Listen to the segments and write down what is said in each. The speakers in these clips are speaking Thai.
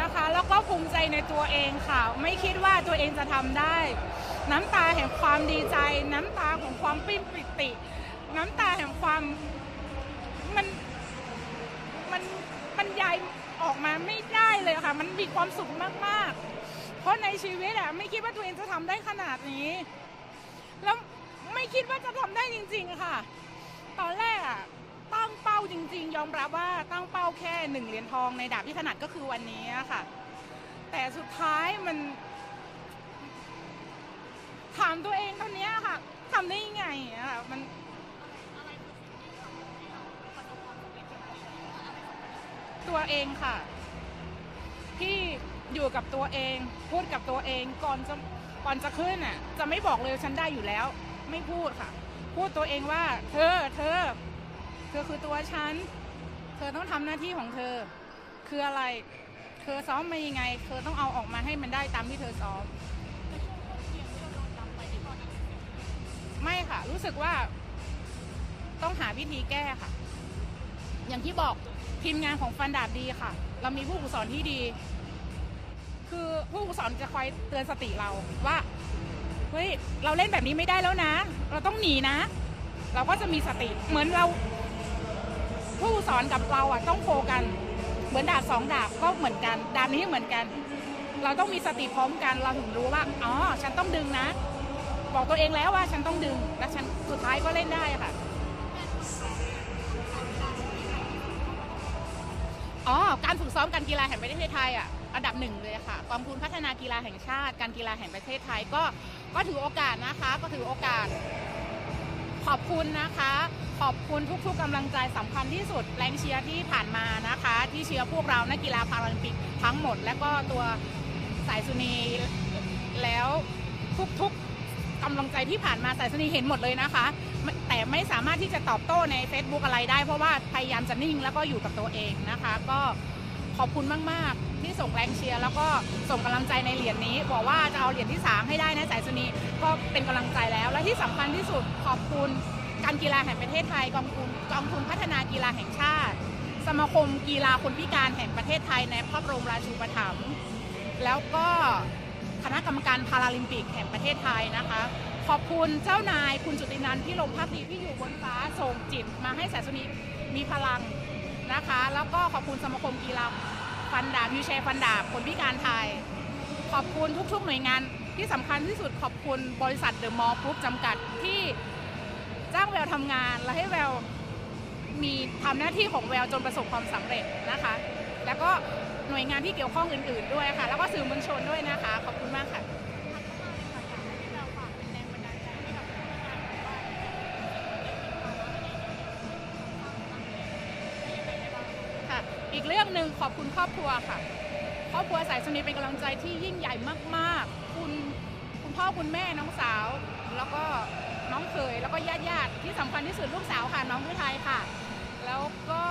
นะคะ แล้วก็ภูมิใจในตัวเองค่ะ ไม่คิดว่าตัวเองจะทำได้ น้ำตาแห่งความดีใจ น้ำตาของความปลื้มปิติ น้ำตาแห่งความมันมันบรรยายออกมาไม่ได้เลยค่ะ มันมีความสุขมากๆ เพราะในชีวิตอะไม่คิดว่าตัวเองจะทำได้ขนาดนี้ แล้วไม่คิดว่าจะทำได้จริง ๆ ค่ะ จริง ๆ ยอมรับว่าตั้งเป้าแค่หนึ่งเหรียญทองในดาบที่ถนัดก็คือวันนี้ค่ะ แต่สุดท้ายมัน ถามตัวเองตอนนี้ค่ะทำได้ยังไงอะค่ะมันตัวเองค่ะ ที่อยู่กับตัวเอง พูดกับตัวเองก่อนจะก่อนจะขึ้นอะ จะไม่บอกเลยฉันได้อยู่แล้ว ไม่พูดค่ะ พูดตัวเองว่า เธอเธอ เธอคือตัวฉัน เธอต้องทำหน้าที่ของเธอ คืออะไร เธอซ้อมมายังไง เธอต้องเอาออกมาให้มันได้ตามที่เธอซ้อม ไม่ค่ะ รู้สึกว่า ต้องหาวิธีแก้ค่ะ อย่างที่บอกทีมงานของฟันดาบดีค่ะ เรามีผู้ฝึกสอนที่ดี คือผู้ฝึกสอนจะคอยเตือนสติเราว่าเฮ้ย เราเล่นแบบนี้ไม่ได้แล้วนะ เราต้องหนีนะ เราก็จะมีสติ เหมือนเรา ผู้สอนกับเราอะต้องโคกัน เหมือนดาบสองดาบก็เหมือนกัน ดาบนี้เหมือนกัน เราต้องมีสติพร้อมกัน เราถึงรู้ว่าอ๋อฉันต้องดึงนะ บอกตัวเองแล้วว่าฉันต้องดึง และฉันสุดท้ายก็เล่นได้ค่ะอ๋อการฝึกซ้อมการกีฬาแห่งประเทศไทยอะอันดับหนึ่งเลยค่ะกองทุนพัฒนากีฬาแห่งชาติ การกีฬาแห่งประเทศไทยก็ก็ถือโอกาสนะคะ ก็ถือโอกาส ขอบคุณนะคะ ขอบคุณทุกๆกำลังใจสำคัญที่สุดแรงเชียร์ที่ผ่านมานะคะ ที่เชียร์พวกเรานักกีฬาพาราลิมปิกทั้งหมด และก็ตัวสายสุนีแล้วทุกๆกำลังใจที่ผ่านมาสายสุนีเห็นหมดเลยนะคะ แต่ไม่สามารถที่จะตอบโต้ใน Facebook อะไรได้เพราะว่าพยายามจะนิ่งแล้วก็อยู่กับตัวเองนะคะ ก็ ขอบคุณมาก ๆ ที่ส่งแรงเชียร์แล้วก็ส่งกำลังใจในเหรียญนี้ บอกว่าจะเอาเหรียญที่ 3 ให้ได้นะสายสุนีก็เป็นกำลังใจแล้ว และที่สำคัญที่สุดขอบคุณการกีฬาแห่งประเทศไทยกองทุนกองทุนพัฒนากีฬาแห่งชาติ สมาคมกีฬาคนพิการแห่งประเทศไทยในพระบรมราชูปถัมภ์แล้วก็คณะกรรมการพาราลิมปิกแห่งประเทศไทยนะคะ ขอบคุณเจ้านายคุณจุตินันท์พี่ลมพักดีที่อยู่บนฟ้าส่งจิตมาให้แสนสุนีมีพลัง นะคะ แล้วก็ขอบคุณสมาคมกีฬาฟันดาบยูแชร์ฟันดาบคนพิการไทย ขอบคุณทุกๆหน่วยงานที่สำคัญที่สุดขอบคุณบริษัทเดอะมอลล์กรุ๊ปจำกัดที่จ้างแววทำงานและให้แววมีทำหน้าที่ของแววจนประสบความสำเร็จนะคะ แล้วก็หน่วยงานที่เกี่ยวข้องอื่น ๆด้วยค่ะ แล้วก็สื่อมวลชน อีกเรื่องหนึ่งขอบคุณครอบครัวค่ะ ครอบครัวสายสนีเป็นกำลังใจที่ยิ่งใหญ่มากๆ คุณคุณพ่อคุณแม่น้องสาว แล้วก็น้องเคยแล้วก็ญาติญาติที่สำคัญที่สุดลูกสาวค่ะน้องพือไทยค่ะ แล้วก็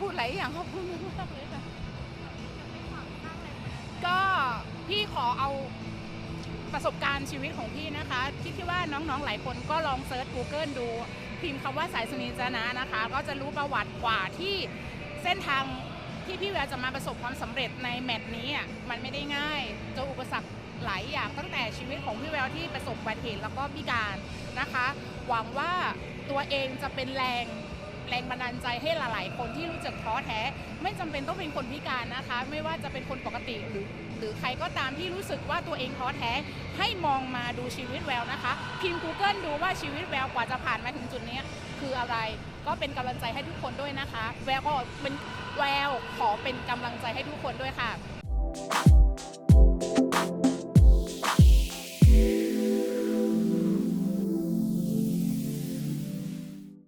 พูดหลายอย่างขอบคุณมากเลยค่ะก็พี่ขอเอาประสบการณ์ชีวิตของพี่นะคะคิดที่ว่าน้องๆหลายคนก็ลองเซิร์ช Google ดู พิมพ์คำว่าสายสุนีจนะนะคะ ก็จะรู้ประวัติกว่าที่ เส้นทางที่พี่แววจะมาประสบความสำเร็จในแมตช์นี้อะมันไม่ได้ง่ายเจออุปสรรคหลายอย่างตั้งแต่ชีวิตของพี่แววที่ประสบอุบัติเหตุแล้วก็พิการนะคะ หวังว่าตัวเองจะเป็นแรง แรงบันดาลใจให้หลาย ๆ คนที่รู้จักท้อแท้ ไม่จำเป็นต้องเป็นคนพิการนะคะ ไม่ว่าจะเป็นคนปกติหรือหรือใครก็ตามที่รู้สึกว่าตัวเองท้อแท้ ให้มองมาดูชีวิตแววนะคะ พิมพ์ Google ดูว่าชีวิตแววกว่าจะผ่านมาถึงจุดนี้คืออะไรก็เป็นกำลังใจให้ทุกคนด้วยนะคะ แววก็เป็นแววขอเป็นกำลังใจให้ทุกคนด้วยค่ะ